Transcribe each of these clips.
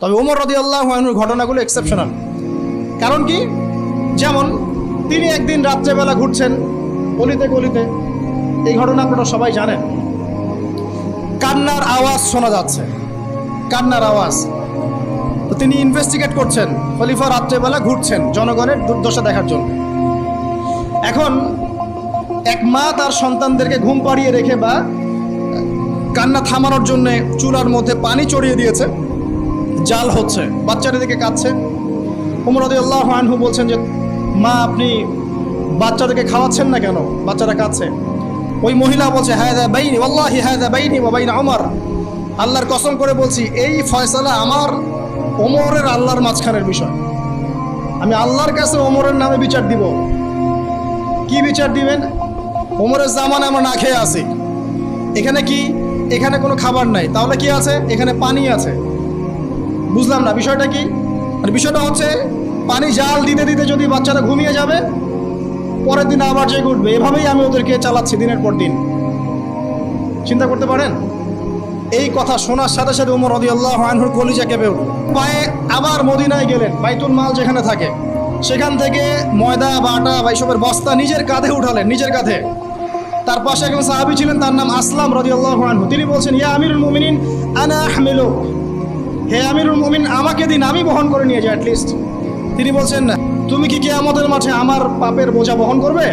তবে ওমর রদি আল্লাহ ঘটনাগুলো এক্সেপশনাল কারণ কি? যেমন, তিনি একদিন রাত্রেবেলা ঘুরছেন গলিতে গলিতে। এই ঘটনা আপনারা সবাই জানেন। কান্নার আওয়াজ শোনা যাচ্ছে। কান্নার আওয়াজ। তো তিনি ইনভেস্টিগেট করছেন, খলিফা রাত্রেবেলা ঘুরছেন জনগণের দুর্দশা দেখার জন্য। এখন, এক মা তার সন্তানদেরকে ঘুম পাড়িয়ে রেখে বা কান্না থামানোর জন্য চুলার মধ্যে পানি চড়িয়ে দিয়েছে। জাল হচ্ছে বাচ্চাটা দিকে কাঁদছে। উমরদি আল্লাহ আনহু বলছেন যে, মা, আপনি বাচ্চাদেরকে খাওয়াচ্ছেন না কেন? বাচ্চাটা কাঁদছে। ওই মহিলা বলছে হ্যাঁ দা বাইনি আল্লাহি হ্যাঁ দা বাইনি বাইন আমার আল্লাহর কসম করে বলছি, এই ফয়সালা আমার ওমরের আল্লাহর মাঝখানের বিষয়। আমি আল্লাহর কাছে ওমরের নামে বিচার দিব। কি বিচার দিবেন? ওমরের জামানে আমরা না খেয়ে আসি এখানে কি? এখানে কোনো খাবার নাই। তাহলে কি আছে? এখানে পানি আছে। বুঝলাম না, বিষয়টা কি? মানে বিষয়টা হচ্ছে, পানি জাল দিতে দিতে যদি বাচ্চারা ঘুমিয়ে যাবে, পরের দিন আবার জেগে উঠবে। এভাবেই আমি ওদেরকে চালাচ্ছি দিনের পর দিন। চিন্তা করতে পারেন? এই কথা শোনার সাথে সাথে উমর রদি আল্লাহ আনহুর কলিজা কেঁপে উঠল। পায়ে আবার মদিনায় গেলেন, বাইতুল মাল যেখানে থাকে। সেখান থেকে ময়দা বা আটা বা এইসবের বস্তা নিজের কাঁধে উঠালেন, নিজের কাঁধে। তার পাশে একজন সাহাবি ছিলেন, তার নাম আসলাম রদি আল্লাহ আনহু। তিনি বলছেন, ইয়া আমিরুল মুমিনিন, আনা আহমেলো হে আমিরুল মুমিন, আমাকে দিন, আমি বহন করে নিয়ে যাই অ্যাটলিস্ট তিনি বলছেন তুমি কি কেয়ামতের মাঠে আমার পাপের বোঝা বহন করবে?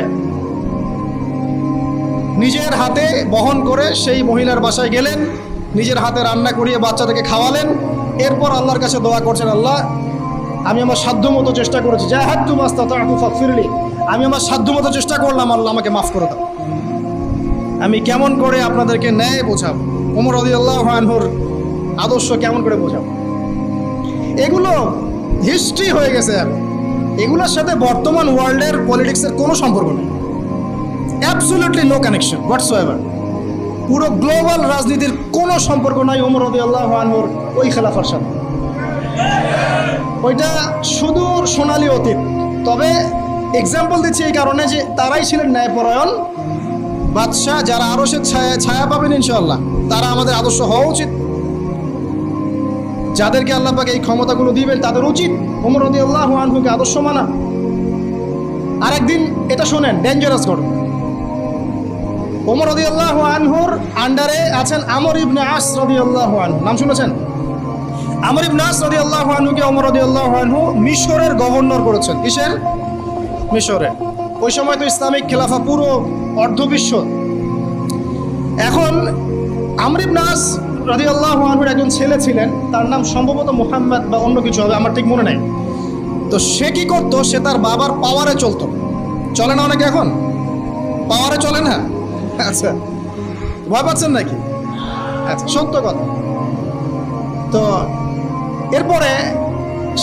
নিজের হাতে বহন করে সেই মহিলার বাসায় গেলেন, নিজের হাতে রান্না করিয়ে বাচ্চাদেরকে খাওয়ালেন। এরপর আল্লাহর কাছে দোয়া করছেন, আল্লাহ, আমি আমার সাধ্য মতো চেষ্টা করেছি। যা হাত তু মাস্তা ফিরলি আমি আমার সাধ্য মতো চেষ্টা করলাম, আল্লাহ, আমাকে মাফ করে দাও। আমি কেমন করে আপনাদেরকে ন্যায় বোঝাব? ওমর আদি আল্লাহ আনহুর আদর্শ কেমন করে বোঝাবো? এগুলো হিস্ট্রি হয়ে গেছে আর এগুলোর সাথে বর্তমান ওয়ার্ল্ডের পলিটিক্সের কোনো সম্পর্ক নেই। Absolutely no connection whatsoever পুরো গ্লোবাল রাজনীতির কোনো সম্পর্ক নাই ওমর রদি আল্লাহ আনহুর ওই খেলাফার সাথে। ওইটা সুদূর সোনালী অতীত। তবে এক্সাম্পল দিচ্ছি এই কারণে যে তারাই ছিলেন ন্যায়পরায়ণ বাদশাহ, যারা আরও সে ছায়া ছায়া পাবেন ইনশাল্লাহ তারা আমাদের আদর্শ হওয়া উচিত। যাদেরকে আল্লাহ পাকে এই ক্ষমতাগুলো দিবেন, তাদের উচিত ওমর রদি আল্লাহ আনহুকে আদর্শ মানা। আরেকদিন এটা শোনেন ডেঞ্জারাস ঘটনা। ওমর রদি আল্লাহ আনহুর আন্ডারে আছেন আমর ইবনে আস রদি আল্লাহ আনহু। নাম শুনেছেন? আমর ইবনে আস রদি আল্লাহ আনহুকে ওমর রদি আল্লাহ আনহু মিশরের গভর্নর করেছেন। কিসের? মিশরে ওই সময় তো ইসলামিক খেলাফা পুরো অর্ধবিশ্ব এখন আমর ইবনে রদি আল্লাহ আনহুর একজন ছেলে ছিলেন, তার নাম সম্ভবত মোহাম্মদ বা অন্য কিছু হবে, আমার ঠিক মনে নেই। তো সে কি করতো? সে তার বাবার পাওয়ারে চলতো। চলে না অনেকে এখন? পাওয়ারে চলে না? আচ্ছা ভয় পাচ্ছেন নাকি? আচ্ছা সত্য কথা। তো এরপরে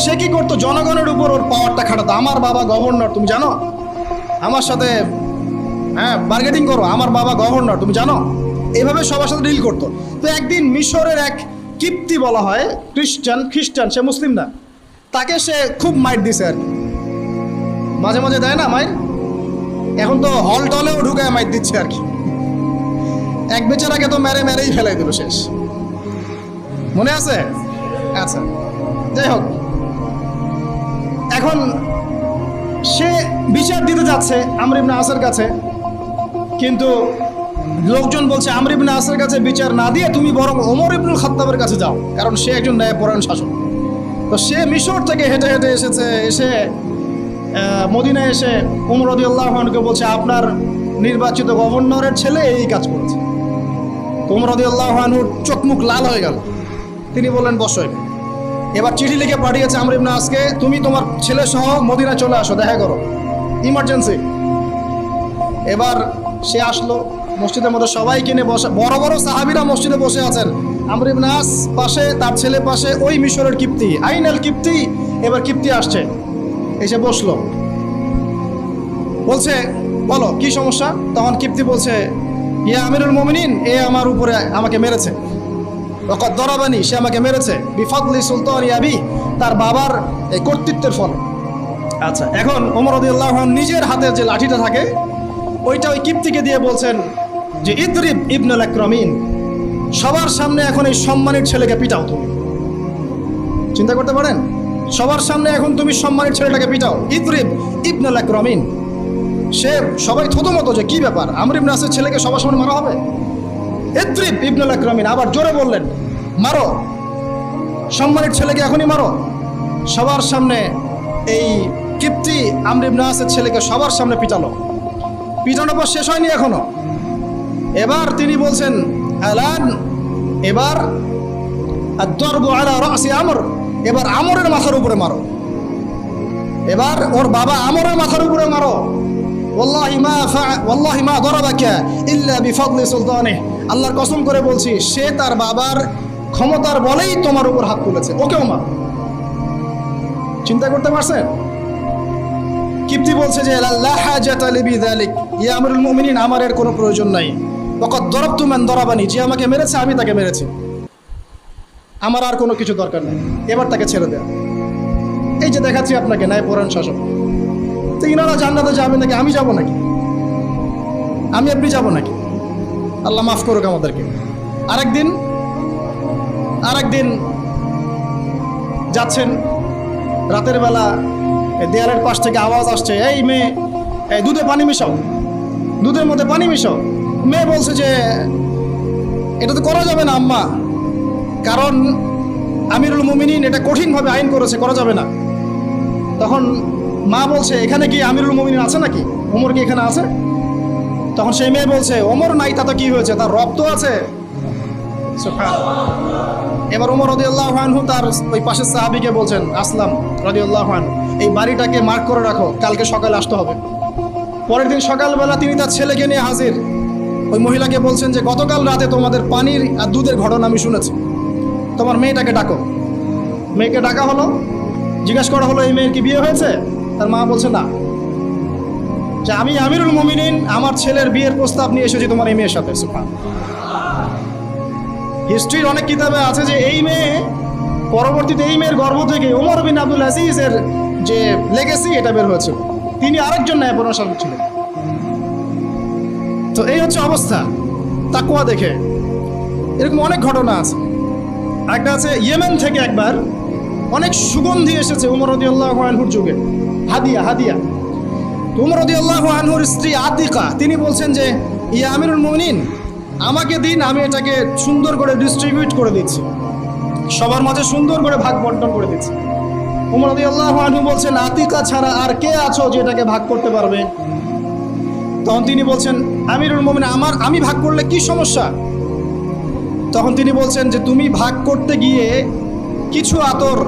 সে কি করতো? জনগণের উপর ওর পাওয়ারটা খাটাতো। আমার বাবা গভর্নর তুমি জানো? আমার সাথে হ্যাঁ বার্গেটিং করো। আমার বাবা গভর্নর তুমি জানো? এভাবে সবার সাথে ডিল করতো। তো একদিন মিশরের এক কিপ্তি বলা হয়, খ্রিস্টান খ্রিস্টান, সে মুসলিম না, তাকে সে খুব মাইট দিছে আর মাঝে মাঝে দেয় না মাইর? এখন তো হল টলেও ঢুকায় মাইট দিচ্ছে আর কি। এক বেচারাকে তো মেরে মেরেই ফেলাই দিল শেষ। মনে আছে? আচ্ছা যাই হোক। এখন সে বিচার দিতে যাচ্ছে আমর ইবনে আসের কাছে, কিন্তু লোকজন বলছে, আমর ইবনে আসের কাছে বিচার না দিয়ে তুমি বরং ওমর ইবনুল খাত্তাবের কাছে যাও, কারণ সে একজন ন্যায়পরায়ণ শাসক। তো সে মিশর থেকে হেঁটে হেঁটে এসেছে, এসে মদিনায় এসে উমর রদিউল্লাহকে বলছে, আপনার নির্বাচিত গভর্নরের ছেলে এই কাজ করেছে। উমর রদিউল্লাহনুর চোখ মুখ লাল হয়ে গেল। তিনি বললেন, বসো এবার চিঠি লিখে পাঠিয়েছে আমর ইবনে আজকে তুমি তোমার ছেলে সহ মদিনায় চলে আসো, দেখা করো। ইমার্জেন্সি। এবার সে আসলো মসজিদের মধ্যে সবাই কিনে বসে, বড় বড় সাহাবিরা মসজিদে বসে আছেন। আমর ইবনে আস পাশে, তার ছেলে পাশে, ওই মিশরের কিপ্তি, আইনাল কিপ্তি, এবার কিপ্তি আসছে। এসে বসল। বলছে, বলো, কি সমস্যা? তখন কিপ্তি বলছে, ইয়া আমিরুল মোমিনিন, এ আমার উপরে আমাকে মেরেছে। দরাবানি, সে আমাকে মেরেছে। বিফাদলি সুলতান ইয়াবি তার বাবার এই কর্তৃত্বের ফলে। আচ্ছা এখন ওমর রদিউল্লাহ নিজের হাতে যে লাঠিটা থাকে, ওইটা ওই কিপ্তিকে দিয়ে বলছেন যে ইদরিব ইবনুল আকরামিন, সবার সামনে এখন এই সম্মানের ছেলেকে পিটাও তুমি। চিন্তা করতে পারেন? সবার সামনে এখন তুমি সম্মানের ছেলেটাকে পিটাও। ইদ্রিব ইবনাল আকরামিন, সে সবাই থতমতো যে কি ব্যাপার? আমর ইবনে আসের ছেলেকে সবার সামনে মারা হবে? ইদ্রিব ইবনুল আকরামিন আবার জোরে বললেন, মারো। সম্মানের ছেলেকে এখনই মারো। সবার সামনে এই কিপ্তি আমর ইবনে আসের ছেলেকে সবার সামনে পিটালো। পিটানোর পর শেষ হয়নি এখনও। এবার তিনি বলছেন, আলান? এবার দরবু আলা রাসি আমর। এবার আমরের মাথার উপরে মারো। এবার ওর বাবা আমরের মাথার উপরে মারো। মা মা আল্লাহর কসম করে বলছি, সে তার বাবার ক্ষমতার বলেই তোমার উপর হাত তুলেছে, ওকেও মার। চিন্তা করতে পারছেন? কিপ্তি বলছে যে আমার এর কোনো প্রয়োজন নাই। ওয়াকাদ দরাবতু মান দরাবানি, যে আমাকে মেরেছে, আমি তাকে মেরেছি। আমার আর কোনো কিছু দরকার নেই। এবার তাকে ছেড়ে দেয়া। এই যে দেখাচ্ছি আপনাকে, ন্যায় পরায়ণ শাসক। তো ইনারা জান্নাতে যাবে নাকি? আমি যাব নাকি? আমি আপনি যাব নাকি? আল্লাহ মাফ করুক আমাদেরকে। আরেকদিন আরেকদিন যাচ্ছেন। রাতের বেলা দেয়ালের পাশ থেকে আওয়াজ আসছে, এই মেয়ে, এই দুধে পানি মিশাও। দুধের মধ্যে পানি মিশাও। মেয়ে বলছে যে, এটা তো করা যাবে না, আম্মা। কারণ আমিরুল মুমিনিন এটা কঠিনভাবে আইন করেছে, করা যাবে না। তখন মা বলছে, এখানে কি আমিরুল মুমিনিন আছে নাকি? ওমর কি এখানে আছে? তখন সেই মেয়ে বলছে, ওমর নাই, তা তো কি হয়েছে? তার রক্ত আছে। এবার উমর রদিউল্লাহ আনহু তার ওই পাশের সাহাবিকে বলছেন, আসলাম রদিউল্লাহ আনহু, এই বাড়িটাকে মার্ক করে রাখো, কালকে সকালে আসতে হবে। পরের দিন সকালবেলা তিনি তার ছেলেকে নিয়ে হাজির। ওই মহিলাকে বলছেন যে, গতকাল রাতে তোমাদের পানির আর দুধের ঘটনা আমি শুনেছি। তোমার মেয়েটাকে ডাকো। মেয়েকে ডাকা হলো। জিজ্ঞাসা করা হলো, এই মেয়ের কি বিয়ে হয়েছে? তার মা বলছে, না। যে, আমি আমিরুল মুমিনিন, আমার ছেলের বিয়ের প্রস্তাব নিয়ে এসেছি তোমার এই মেয়ের সাথে। হিস্ট্রির অনেক কিতাবে আছে যে, এই মেয়ে পরবর্তীতে এই মেয়ের গর্ভ থেকে ওমর বিন আব্দুল আজিজের যে লেগেসি এটা বের হয়েছিল। তিনি আরেকজন ন্যায় শাসক ছিলেন। তো এই হচ্ছে অবস্থা। তাকুয়া দেখে। এরকম অনেক ঘটনা আছে। একটা আছে ইয়েমেন থেকে একবার অনেক সুগন্ধি এসেছে উমর রদিয়াল্লাহ আনহুর যুগে। হাদিয়া হাদিয়া। তো উমর আনহুর স্ত্রী আতিকা, তিনি বলছেন যে, ইয়া আমিরুল মুমিনিন, আমাকে দিন, আমি এটাকে সুন্দর করে ডিস্ট্রিবিউট করে দিচ্ছি। সবার মাঝে সুন্দর করে ভাগ বন্টন করে দিচ্ছি। উমর রদিয়াল্লাহ আনহু বলছেন, আতিকা ছাড়া আর কে আছো যে এটাকে ভাগ করতে পারবে? তখন তিনি বলছেন, আমিরুল মুমিন আমার, আমি ভাগ করলে কি সমস্যা? তখন তিনি বলছেন যে, তুমি ভাগ করতে গিয়ে কিছু আতর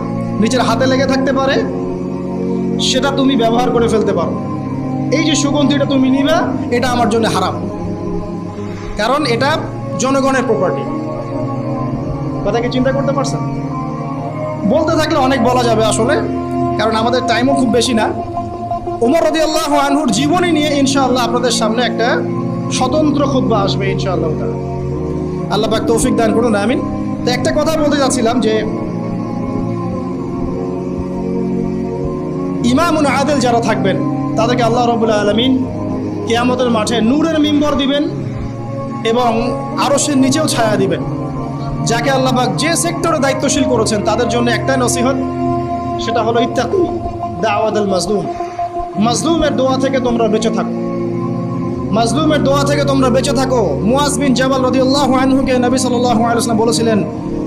নিজের হাতে লেগে থাকতে পারে, সেটা তুমি ব্যবহার করে ফেলতে পারো। এই যে সুগন্ধিটা তুমি নিবে, এটা আমার জন্য হারাম। কারণ এটা জনগণের প্রপার্টি কথা কি চিন্তা করতে পারছেন? বলতে থাকলে অনেক বলা যাবে আসলে, কারণ আমাদের টাইমও খুব বেশি না। ওমর রদি আল্লাহ আনহুর জীবনী নিয়ে ইনশাআল্লাহ আপনাদের সামনে একটা স্বতন্ত্র খুদ্া আসবে ইনশাআল্লাহ। আল্লাহ পাক তৌফিক দান করুন, আমিন। তো একটা কথা বলতে যাচ্ছিলাম যে, ইমামুন আদেল যারা থাকবেন, তাদেরকে আল্লাহ রবুল্লা আলমিন কেয়ামতের মাঠে নূরের মিম্বর দিবেন এবং আরশের নিচেও ছায়া দিবেন। যাকে আল্লাহ পাক যে সেক্টরে দায়িত্বশীল করেছেন, তাদের জন্য একটাই নসিহত, সেটা হলো ইত্তাকু দাওয়াদুল মাজলুম মাজলুমের দোয়া থেকে তোমরা বেঁচে থাকো। মাজলুমের দোয়া থেকে তোমরা বেঁচে থাকো। মুয়াজ বিন জাবাল রদিউল্লাহ আনহুকে নবী আলাইহি বলেছিলেন,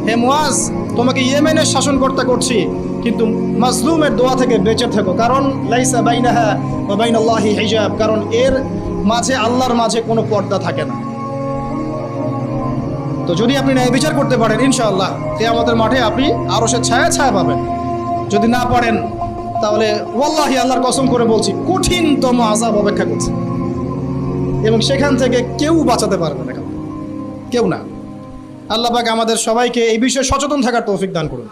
হে মুয়াজ, তোমাকে ইয়েমেনের শাসন শাসনকর্তা করছি, কিন্তু মাজলুমের দোয়া থেকে বেঁচে থাকো। কারণ লাইসা বাইনাহা বাইন বাইনাল্লাহি হিজাব, কারণ এর মাঝে, আল্লাহর মাঝে কোনো পর্দা থাকে না। তো যদি আপনি ন্যায় বিচার করতে পারেন, ইনশাআল্লাহ তে আমাদের মাঠে আপনি আরও সে ছায়া ছায়া পাবেন। যদি না পারেন তাহলে ওয়াল্লাহি আল্লাহর কসম করে বলছি, কঠিনতম আজাব অপেক্ষা করছে। এবং সেখান থেকে কেউ বাঁচাতে পারবে না কেউ না। আল্লাহ পাক আমাদের সবাইকে এই বিষয়ে সচেতন থাকার তৌফিক দান করুন।